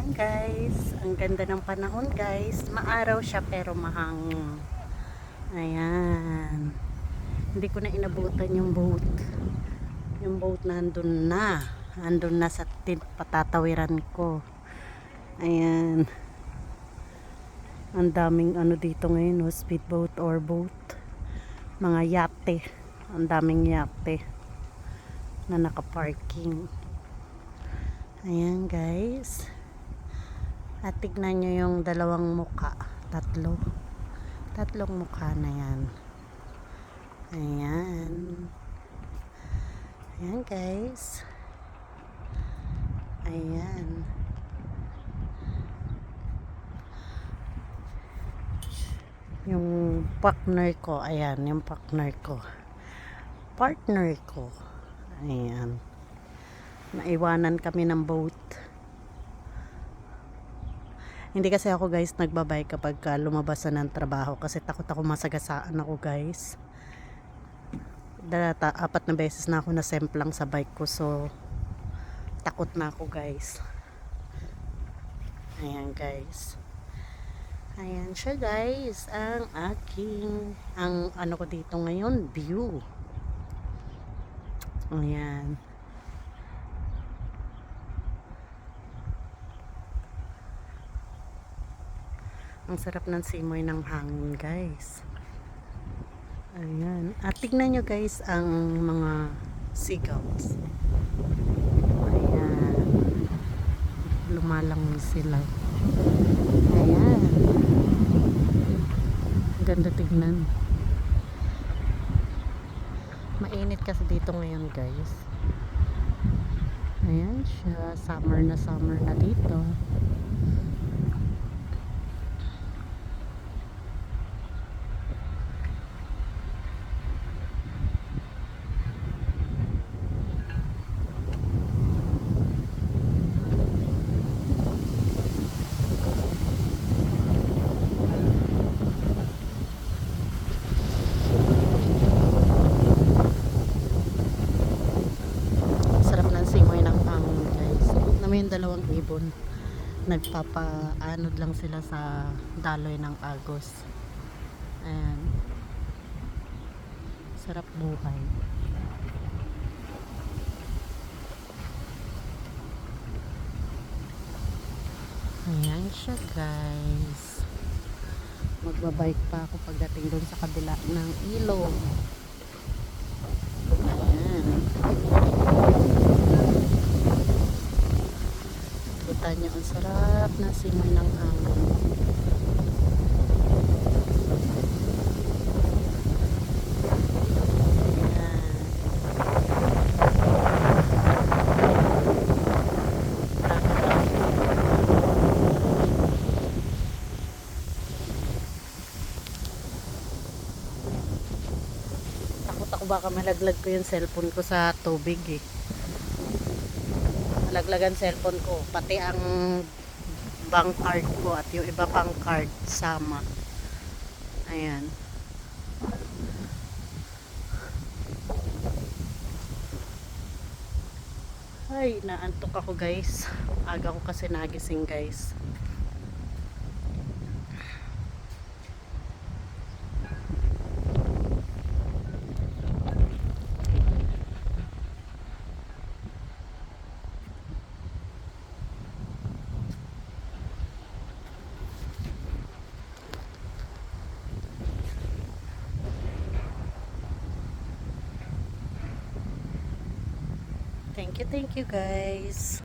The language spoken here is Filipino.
Ayan guys, ang ganda ng panahon guys. Maaraw siya pero mahangin. Ayan. Hindi ko na inabutan yung boat. Yung boat nandun na. Nandun na sa tin patatawiran ko. Ayan. Ang daming ano dito ngayon, no? speedboat or boat. Mga yate. Ang daming yate na nakaparking. Ayan guys. At tignan nyo yung dalawang muka. Tatlo. Tatlong mukha na yan. Ayan. Ayan guys. Ayan. Yung partner ko. Ayan. Yung partner ko. Partner ko. Ayan. Naiwanan kami ng boat. Hindi kasi ako guys nagbabay kapag ka lumabas na ng trabaho kasi takot ako masagasaan ako guys. Data, apat na beses na ako nasemplang sa bike ko so takot na ako guys. Ayan guys. Ayan siya guys. Ang aking, ang ano ko dito ngayon, view. Ayan. Ang sarap ng simoy ng hangin, guys. Ayan. At tignan nyo, guys, ang mga seagulls. Ayan. Lumalangoy sila. Ayan. Ganda tignan. Mainit kasi dito ngayon, guys. Ayan siya. Summer na summer na dito. Sarap ng simoy ng hangin guys. Namin yung dalawang ibon. Nagpapaanod lang sila sa daloy ng agos. Ayan. Sarap buhay. Ayan siya guys. Magbabike pa ako pagdating doon sa kabila ng ilog. Ang sarap na simoy ng hangin. Baka malaglag ko yung cellphone ko sa tubig eh. Malaglagan cellphone ko. Pati ang bank card ko at yung iba pang card sama. Ayan. Ay, naantok ako guys. Aga ko kasi nagising guys. Thank you, thank you guys.